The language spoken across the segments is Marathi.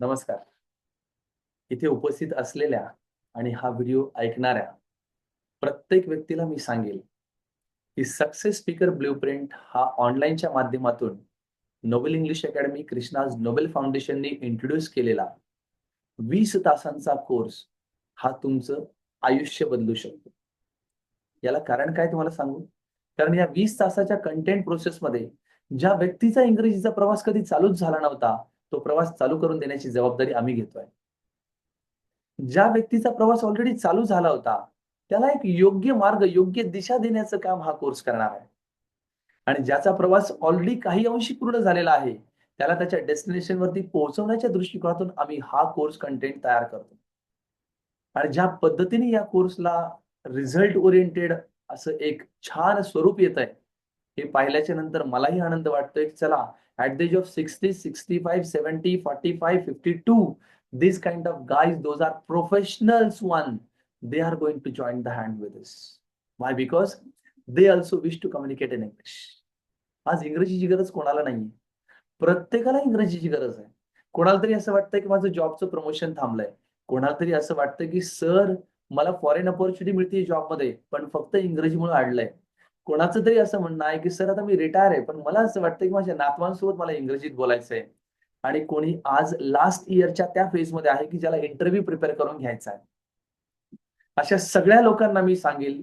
नमस्कार. इथे उपस्थित असलेल्या आणि हा व्हिडिओ ऐकणाऱ्या प्रत्येक व्यक्तीला मी सांगेल की सक्सेस स्पीकर ब्ल्यूप्रिंट हा ऑनलाईनच्या माध्यमातून Nobel English academy Krishna's Nobel फाउंडेशनने इंट्रोड्यूस केलेला वीस तासांचा कोर्स हा तुमचं आयुष्य बदलू शकतो. याला कारण काय तुम्हाला सांगू? कारण या वीस तासाच्या कंटेंट प्रोसेसमध्ये ज्या व्यक्तीचा इंग्रजीचा प्रवास कधी चालूच झाला नव्हता तो प्रवास चालू करून देण्याची जबाबदारी आम्ही घेतोय. ज्या व्यक्तीचा प्रवास ऑलरेडी चालू झाला होता त्याला एक योग्य मार्ग योग्य दिशा देण्याचं काम हा कोर्स करणार आहे. आणि ज्याचा प्रवास ऑलरेडी काही अंशी पूर्ण झालेला आहे त्याला त्याच्या डेस्टिनेशन वरती पोहोचवण्याच्या दृष्टिकोनातून आम्ही हा कोर्स कंटेंट तयार करतो. आणि ज्या पद्धतीने या कोर्सला रिझल्ट ओरिएंटेड असं एक छान स्वरूप येत आहे हे पाहिल्याच्या नंतर मलाही आनंद वाटतोय की चला at the age of 60 65 70 45 52 this kind of guys those are professionals one they are going to join the hand with us. Why? Because they also wish to communicate in english. आज इंग्रजीची गरज कोणाला नाहीये. प्रत्येकाला इंग्रजीची गरज आहे. कोणाला तरी असं वाटतंय की माझं जॉबचं प्रमोशन थांबलंय. कोणाला तरी असं वाटतं की सर मला फॉरेन अपॉर्च्युनिटी मिळते जॉबमध्ये पण फक्त इंग्रजीमुळे अडलंय कोणाचं तरी असं म्हणणं आहे की सर आता मी रिटायर आहे पण मला असं वाटतं की माझ्या नातवांसोबत मला इंग्रजीत बोलायचं आहे. आणि कोणी आज लास्ट इयरच्या त्या फेजमध्ये आहे की ज्याला इंटरव्ह्यू प्रिपेअर करून घ्यायचा आहे. अशा सगळ्या लोकांना मी सांगेल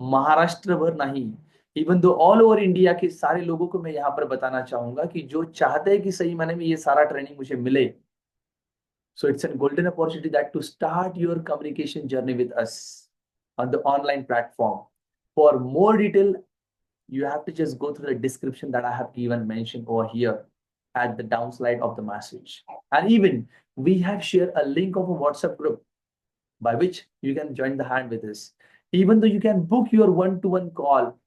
महाराष्ट्रभर नाही even though all over India के सारे लोगों को मैं यहाँ पर बताना चाहूंगा कि जो चाहते हैं कि सही मैंने में ये सारा ट्रेनिंग मुझे मिले so it's an golden opportunity that to start your communication journey with us on the online platform For more detail, you have to just go through the description that I have even mentioned over here at the downslide of the message. And even we have shared a link of a WhatsApp group by which you can join the hand with us. Even though you can book your one-to-one call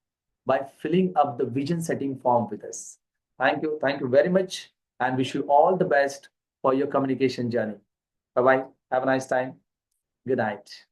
by filling up the vision setting form with us. Thank you. Thank you very much and wish you all the best for your communication journey. Bye-bye. Have a nice time. Good night.